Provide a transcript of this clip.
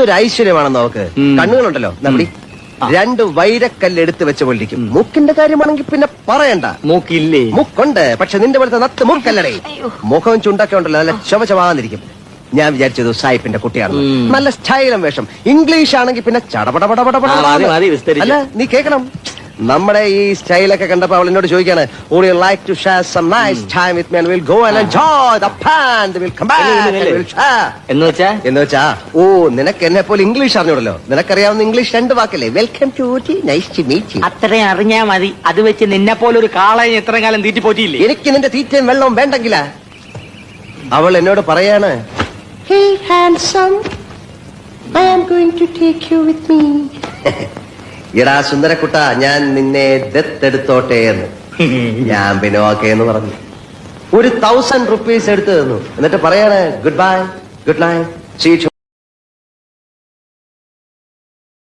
എന്തൊരു ഐശ്വര്യമാണെന്ന് നോക്ക് കണ്ണുകളുണ്ടല്ലോ. നമ്മുടെ രണ്ട് വൈരക്കല്ല് എടുത്ത് വെച്ച പൊള്ളിക്കും മൂക്കിന്റെ കാര്യമാണെങ്കിൽ പിന്നെ പറയണ്ട. മൂക്കില്ലേ? മൂക്കുണ്ട്. പക്ഷെ നിന്റെ പോലത്തെ നത്ത് മൂക്കല്ലടേ. മുഖം ചുണ്ടൊക്കെ ഉണ്ടല്ലോ. നല്ല ചുവചവാന്നിരിക്കും ഞാൻ വിചാരിച്ചത് സായിപ്പിന്റെ കുട്ടിയാണ്. നല്ല സ്റ്റൈലും വേഷം. ഇംഗ്ലീഷ് ആണെങ്കിൽ പിന്നെ ചടപടപടപടപട. അല്ല നീ കേൾക്കണം. നമ്മുടെ ഈ സ്റ്റൈലൊക്കെ കണ്ടപ്പോ അവൾ എന്നോട് ചോദിക്കാണ് would you like to share some nice time with me and we'll go and enjoy the pan we'll come back and we'll share. എന്ന് വെച്ചാ? എന്ന് വെച്ചാ ഓ നിനക്ക് എന്നെ പോലെ ഇംഗ്ലീഷ് അറിഞ്ഞൂടല്ലോ. നിനക്കറിയാവുന്ന ഇംഗ്ലീഷ് രണ്ട് വാക്കല്ലേ? Welcome to Ooty nice to meet you അത്രയും അറിഞ്ഞാ മതി. അത് വെച്ച് നിന്നെ പോലെ ഒരു കാളയെ എത്ര കാലം തീറ്റി പോറ്റിയില്ലേ? എനിക്ക് നിന്റെ തീറ്റയും വെള്ളവും വേണ്ടെങ്കില. അവൾ എന്നോട് പറയാണ് hey handsome I am going to take you with me എടാ സുന്ദരക്കുട്ട ഞാൻ നിന്നെ ദത്തെടുത്തോട്ടെ എന്ന്. ഞാൻ പിന്നെ ഓക്കെ എന്ന് പറഞ്ഞു. ഒരു തൗസൻഡ് റുപ്പീസ് എടുത്തു തന്നു. എന്നിട്ട് പറയാണ് ഗുഡ് ബൈ ഗുഡ് നൈറ്റ്